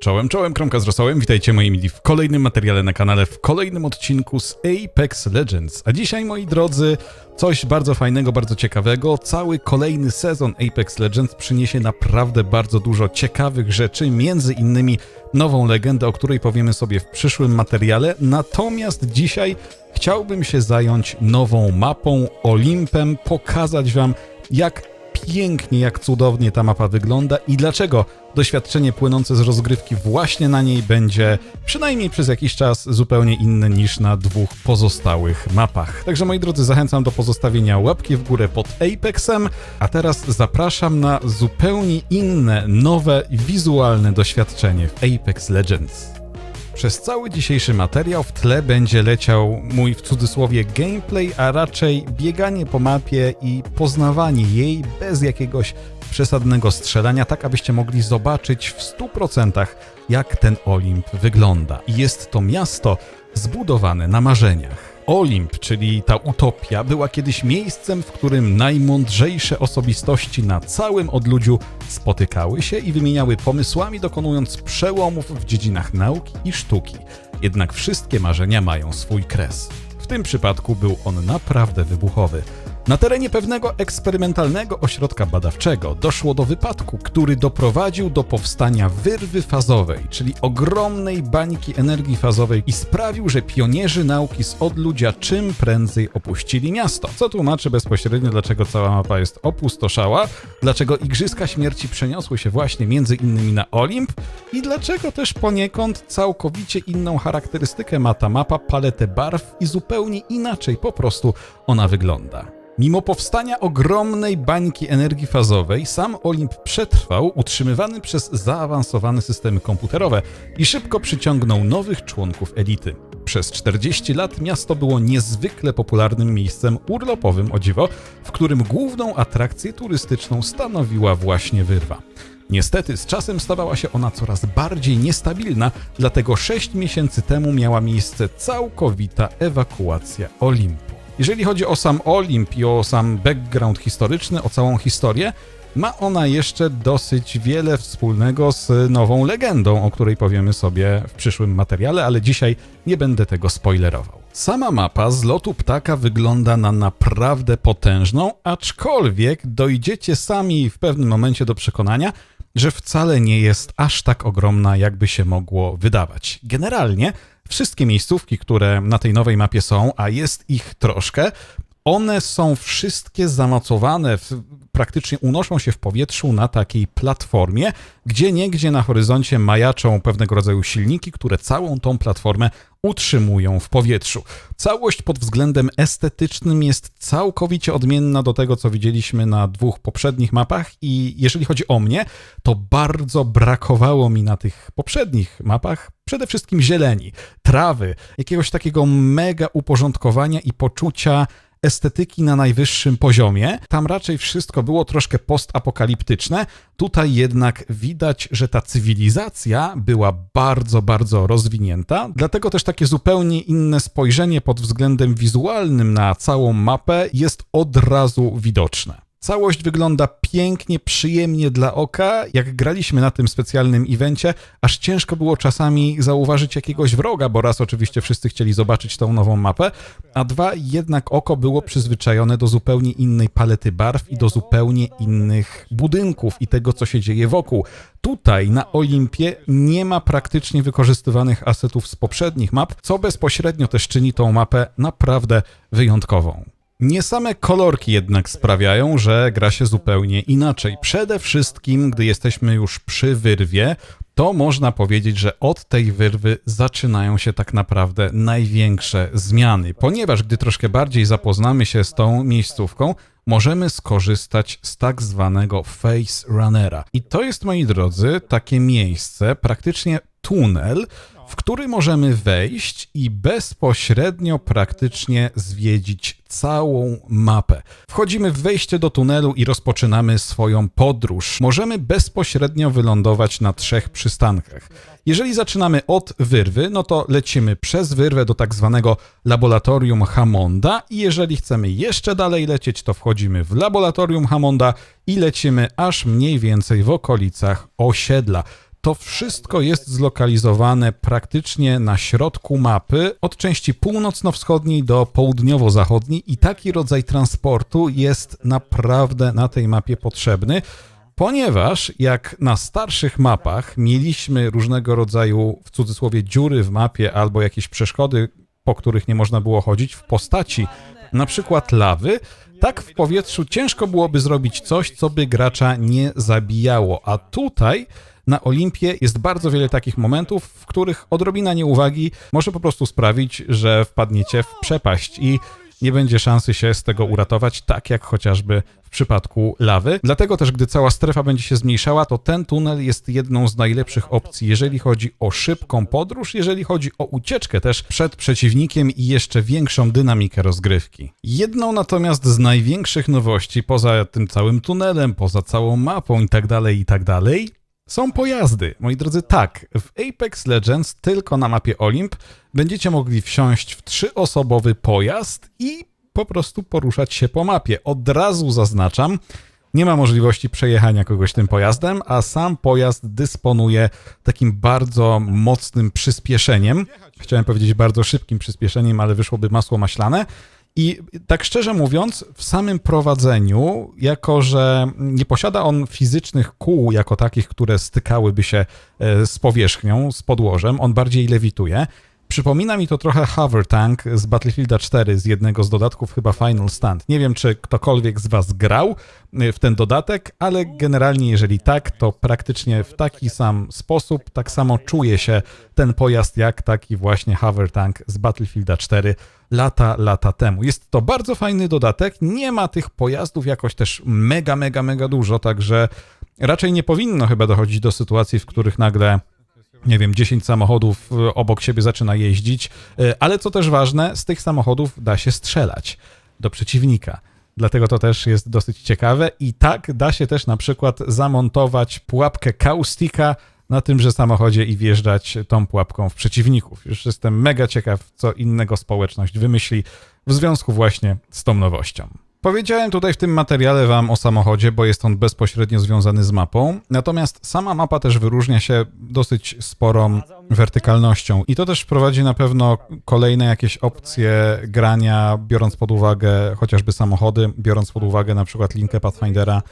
Czołem, czołem, kromka z rosołem, witajcie moi mili w kolejnym materiale na kanale, w kolejnym odcinku z Apex Legends. A dzisiaj, moi drodzy, coś bardzo fajnego, bardzo ciekawego. Cały kolejny sezon Apex Legends przyniesie naprawdę bardzo dużo ciekawych rzeczy, między innymi nową legendę, o której powiemy sobie w przyszłym materiale. Natomiast dzisiaj chciałbym się zająć nową mapą, Olimpem, pokazać wam jak pięknie, jak cudownie ta mapa wygląda i dlaczego doświadczenie płynące z rozgrywki właśnie na niej będzie przynajmniej przez jakiś czas zupełnie inne niż na dwóch pozostałych mapach. Także moi drodzy, zachęcam do pozostawienia łapki w górę pod Apexem, a teraz zapraszam na zupełnie inne, nowe, wizualne doświadczenie w Apex Legends. Przez cały dzisiejszy materiał w tle będzie leciał mój w cudzysłowie gameplay, a raczej bieganie po mapie i poznawanie jej bez jakiegoś przesadnego strzelania, tak abyście mogli zobaczyć w 100% jak ten Olimp wygląda. Jest to miasto zbudowane na marzeniach. Olimp, czyli ta utopia, była kiedyś miejscem, w którym najmądrzejsze osobistości na całym odludziu spotykały się i wymieniały pomysłami, dokonując przełomów w dziedzinach nauki i sztuki. Jednak wszystkie marzenia mają swój kres. W tym przypadku był on naprawdę wybuchowy. Na terenie pewnego eksperymentalnego ośrodka badawczego doszło do wypadku, który doprowadził do powstania wyrwy fazowej, czyli ogromnej bańki energii fazowej i sprawił, że pionierzy nauki z odludzia czym prędzej opuścili miasto. Co tłumaczy bezpośrednio, dlaczego cała mapa jest opustoszała, dlaczego Igrzyska Śmierci przeniosły się właśnie między innymi na Olimp i dlaczego też poniekąd całkowicie inną charakterystykę ma ta mapa, paletę barw i zupełnie inaczej po prostu ona wygląda. Mimo powstania ogromnej bańki energii fazowej, sam Olimp przetrwał, utrzymywany przez zaawansowane systemy komputerowe i szybko przyciągnął nowych członków elity. Przez 40 lat miasto było niezwykle popularnym miejscem urlopowym, o dziwo, w którym główną atrakcję turystyczną stanowiła właśnie wyrwa. Niestety z czasem stawała się ona coraz bardziej niestabilna, dlatego 6 miesięcy temu miała miejsce całkowita ewakuacja Olimpu. Jeżeli chodzi o sam Olimp i o sam background historyczny, o całą historię, ma ona jeszcze dosyć wiele wspólnego z nową legendą, o której powiemy sobie w przyszłym materiale, ale dzisiaj nie będę tego spoilerował. Sama mapa z lotu ptaka wygląda na naprawdę potężną, aczkolwiek dojdziecie sami w pewnym momencie do przekonania, że wcale nie jest aż tak ogromna, jakby się mogło wydawać. Generalnie wszystkie miejscówki, które na tej nowej mapie są, a jest ich troszkę, one są wszystkie zamocowane, w, praktycznie unoszą się w powietrzu na takiej platformie, gdzie niegdzie na horyzoncie majaczą pewnego rodzaju silniki, które całą tą platformę utrzymują w powietrzu. Całość pod względem estetycznym jest całkowicie odmienna do tego, co widzieliśmy na dwóch poprzednich mapach i jeżeli chodzi o mnie, to bardzo brakowało mi na tych poprzednich mapach przede wszystkim zieleni, trawy, jakiegoś takiego mega uporządkowania i poczucia estetyki na najwyższym poziomie. Tam raczej wszystko było troszkę postapokaliptyczne. Tutaj jednak widać, że ta cywilizacja była bardzo, bardzo rozwinięta. Dlatego też takie zupełnie inne spojrzenie pod względem wizualnym na całą mapę jest od razu widoczne. Całość wygląda pięknie, przyjemnie dla oka. Jak graliśmy na tym specjalnym evencie, aż ciężko było czasami zauważyć jakiegoś wroga, bo raz oczywiście wszyscy chcieli zobaczyć tą nową mapę, a dwa jednak oko było przyzwyczajone do zupełnie innej palety barw i do zupełnie innych budynków i tego, co się dzieje wokół. Tutaj na Olimpie nie ma praktycznie wykorzystywanych asetów z poprzednich map, co bezpośrednio też czyni tą mapę naprawdę wyjątkową. Nie same kolorki jednak sprawiają, że gra się zupełnie inaczej. Przede wszystkim, gdy jesteśmy już przy wyrwie, to można powiedzieć, że od tej wyrwy zaczynają się tak naprawdę największe zmiany, ponieważ gdy troszkę bardziej zapoznamy się z tą miejscówką, możemy skorzystać z tak zwanego Face Runnera. I to jest, moi drodzy, takie miejsce, praktycznie tunel, w który możemy wejść i bezpośrednio praktycznie zwiedzić całą mapę. Wchodzimy w wejście do tunelu i rozpoczynamy swoją podróż. Możemy bezpośrednio wylądować na trzech przystankach. Jeżeli zaczynamy od wyrwy, no to lecimy przez wyrwę do tak zwanego laboratorium Hammonda i jeżeli chcemy jeszcze dalej lecieć, to wchodzimy w laboratorium Hammonda i lecimy aż mniej więcej w okolicach osiedla. To wszystko jest zlokalizowane praktycznie na środku mapy, od części północno-wschodniej do południowo-zachodniej, i taki rodzaj transportu jest naprawdę na tej mapie potrzebny. Ponieważ jak na starszych mapach mieliśmy różnego rodzaju w cudzysłowie dziury w mapie albo jakieś przeszkody, po których nie można było chodzić w postaci na przykład lawy, tak w powietrzu ciężko byłoby zrobić coś, co by gracza nie zabijało. A tutaj na Olimpie jest bardzo wiele takich momentów, w których odrobina nieuwagi może po prostu sprawić, że wpadniecie w przepaść i nie będzie szansy się z tego uratować, tak jak chociażby w przypadku lawy. Dlatego też, gdy cała strefa będzie się zmniejszała, to ten tunel jest jedną z najlepszych opcji, jeżeli chodzi o szybką podróż, jeżeli chodzi o ucieczkę też przed przeciwnikiem i jeszcze większą dynamikę rozgrywki. Jedną natomiast z największych nowości, poza tym całym tunelem, poza całą mapą i tak są pojazdy. Moi drodzy, tak, w Apex Legends tylko na mapie Olimp będziecie mogli wsiąść w trzyosobowy pojazd i po prostu poruszać się po mapie. Od razu zaznaczam, nie ma możliwości przejechania kogoś tym pojazdem, a sam pojazd dysponuje takim bardzo mocnym przyspieszeniem. Chciałem powiedzieć bardzo szybkim przyspieszeniem, ale wyszłoby masło maślane. I tak szczerze mówiąc, w samym prowadzeniu, jako że nie posiada on fizycznych kół jako takich, które stykałyby się e, z powierzchnią, z podłożem, on bardziej lewituje. Przypomina mi to trochę Hover Tank z Battlefielda 4, z jednego z dodatków, chyba Final Stand. Nie wiem, czy ktokolwiek z Was grał e, w ten dodatek, ale generalnie, jeżeli tak, to praktycznie w taki sam sposób, tak samo czuje się ten pojazd, jak taki właśnie Hover Tank z Battlefielda 4 lata, lata temu. Jest to bardzo fajny dodatek. Nie ma tych pojazdów jakoś też mega, mega, mega dużo, także raczej nie powinno chyba dochodzić do sytuacji, w których nagle nie wiem, 10 samochodów y, obok siebie zaczyna jeździć, y, ale co też ważne, z tych samochodów da się strzelać do przeciwnika. Dlatego to też jest dosyć ciekawe i tak da się też na przykład zamontować pułapkę kaustika na tymże samochodzie i wjeżdżać tą pułapką w przeciwników. Już jestem mega ciekaw, co innego społeczność wymyśli w związku właśnie z tą nowością. Powiedziałem tutaj w tym materiale Wam o samochodzie, bo jest on bezpośrednio związany z mapą. Natomiast sama mapa też wyróżnia się dosyć sporą wertykalnością. I to też wprowadzi na pewno kolejne jakieś opcje grania, biorąc pod uwagę chociażby samochody, biorąc pod uwagę na przykład linkę Pathfindera,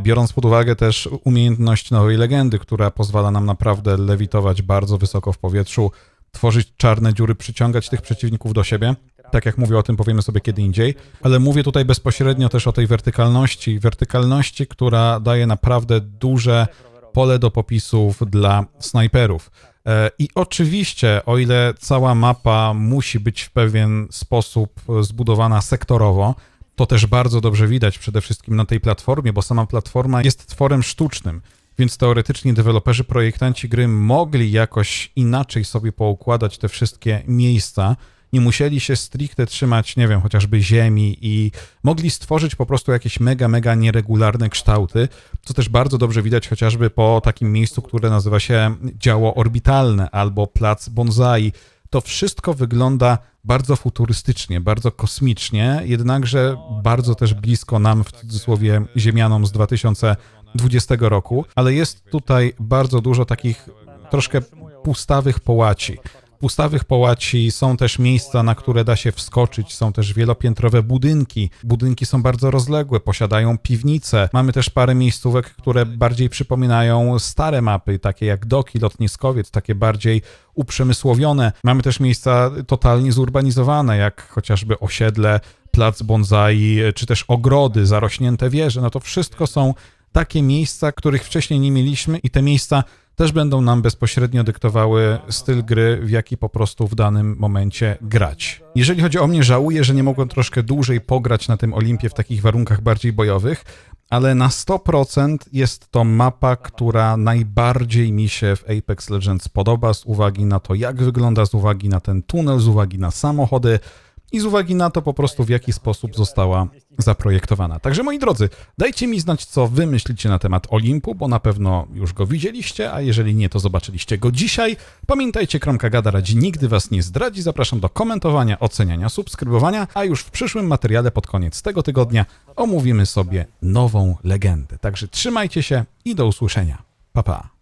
biorąc pod uwagę też umiejętność nowej legendy, która pozwala nam naprawdę lewitować bardzo wysoko w powietrzu, tworzyć czarne dziury, przyciągać tych przeciwników do siebie. Tak jak mówię o tym, powiemy sobie kiedy indziej, ale mówię tutaj bezpośrednio też o tej wertykalności, wertykalności, która daje naprawdę duże pole do popisów dla snajperów. E, I oczywiście, o ile cała mapa musi być w pewien sposób zbudowana sektorowo, to też bardzo dobrze widać przede wszystkim na tej platformie, bo sama platforma jest tworem sztucznym, więc teoretycznie deweloperzy, projektanci gry mogli jakoś inaczej sobie poukładać te wszystkie miejsca, nie musieli się stricte trzymać, nie wiem, chociażby ziemi i mogli stworzyć po prostu jakieś mega, mega nieregularne kształty, co też bardzo dobrze widać chociażby po takim miejscu, które nazywa się działo orbitalne albo plac bonsai. To wszystko wygląda bardzo futurystycznie, bardzo kosmicznie, jednakże bardzo też blisko nam, w cudzysłowie ziemianom z 2020 roku, ale jest tutaj bardzo dużo takich troszkę pustawych połaci pustawych połaci są też miejsca, na które da się wskoczyć, są też wielopiętrowe budynki. Budynki są bardzo rozległe, posiadają piwnice. Mamy też parę miejscówek, które bardziej przypominają stare mapy, takie jak Doki, Lotniskowiec, takie bardziej uprzemysłowione. Mamy też miejsca totalnie zurbanizowane, jak chociażby osiedle, plac bonsai, czy też ogrody, zarośnięte wieże. No to wszystko są takie miejsca, których wcześniej nie mieliśmy i te miejsca też będą nam bezpośrednio dyktowały styl gry, w jaki po prostu w danym momencie grać. Jeżeli chodzi o mnie, żałuję, że nie mogłem troszkę dłużej pograć na tym Olimpie w takich warunkach bardziej bojowych, ale na 100% jest to mapa, która najbardziej mi się w Apex Legends podoba z uwagi na to, jak wygląda, z uwagi na ten tunel, z uwagi na samochody, i z uwagi na to po prostu w jaki sposób została zaprojektowana. Także moi drodzy, dajcie mi znać, co wy myślicie na temat Olimpu, bo na pewno już go widzieliście, a jeżeli nie, to zobaczyliście go dzisiaj. Pamiętajcie, Kromka Gada radzi nigdy was nie zdradzi. Zapraszam do komentowania, oceniania, subskrybowania, a już w przyszłym materiale pod koniec tego tygodnia omówimy sobie nową legendę. Także trzymajcie się i do usłyszenia. Pa, pa.